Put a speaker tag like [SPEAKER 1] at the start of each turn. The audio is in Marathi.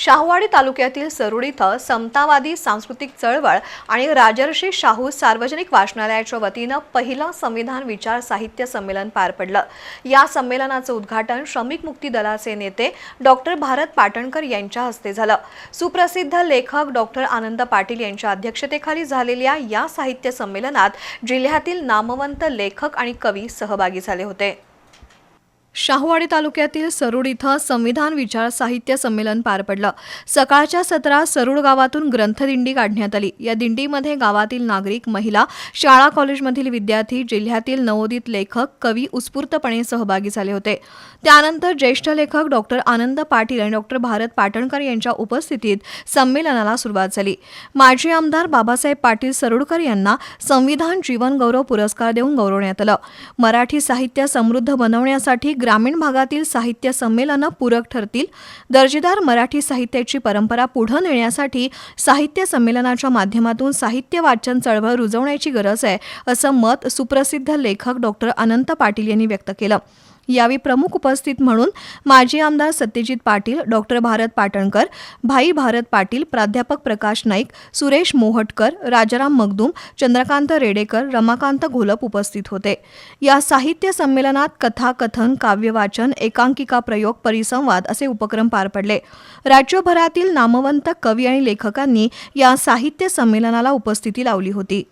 [SPEAKER 1] शाहूवाडी तालुक्यातील सरुड इथं समतावादी सांस्कृतिक चळवळ आणि राजर्षी शाहू सार्वजनिक वाचनालयाच्या वतीनं पहिलं संविधान विचार साहित्य संमेलन पार पडलं. या संमेलनाचं उद्घाटन श्रमिक मुक्ती दलाचे नेते डॉक्टर भारत पाटणकर यांच्या हस्ते झालं. सुप्रसिद्ध लेखक डॉक्टर आनंद पाटील यांच्या अध्यक्षतेखाली झालेल्या या साहित्य संमेलनात जिल्ह्यातील नामवंत लेखक आणि कवी सहभागी झाले होते. शाहूवाडी तालुक्यातील सरुड इथं संविधान विचार साहित्य संमेलन पार पडलं. सकाळच्या सत्रात सरुड गावातून ग्रंथदिंडी काढण्यात आली. या दिंडीमध्ये गावातील नागरिक महिला शाळा कॉलेजमधील विद्यार्थी जिल्ह्यातील नवोदित लेखक कवी उत्स्फूर्तपणे सहभागी झाले होते. त्यानंतर ज्येष्ठ लेखक डॉक्टर आनंद पाटील आणि डॉक्टर भारत पाटणकर यांच्या उपस्थितीत संमेलनाला सुरुवात झाली. माजी आमदार बाबासाहेब पाटील सरुडकर यांना संविधान जीवन गौरव पुरस्कार देऊन गौरवण्यात आलं. मराठी साहित्य समृद्ध बनवण्यासाठी ग्रामीण भागातील साहित्य संमेलनं पूरक ठरतील. दर्जेदार मराठी साहित्याची परंपरा पुढे नेण्यासाठी साहित्य संमेलनाच्या माध्यमातून साहित्य वाचन चळवळ रुजवण्याची गरज आहे असं मत सुप्रसिद्ध लेखक डॉक्टर अनंत पाटील यांनी व्यक्त केलं. यावेळी प्रमुख उपस्थित म्हणून माजी आमदार सत्यजित पाटील डॉक्टर भारत पाटणकर भाई भारत पाटील प्राध्यापक प्रकाश नाईक सुरेश मोहटकर राजाराम मगदूम चंद्रकांत रेडेकर रमाकांत घोलप उपस्थित होते. या साहित्य संमेलनात कथा कथन काव्यवाचन एकांकिका प्रयोग परिसंवाद असे उपक्रम पार पडले. राज्यभरातील नामवंत कवी आणि लेखकांनी या साहित्य संमेलनाला उपस्थिती लावली होती.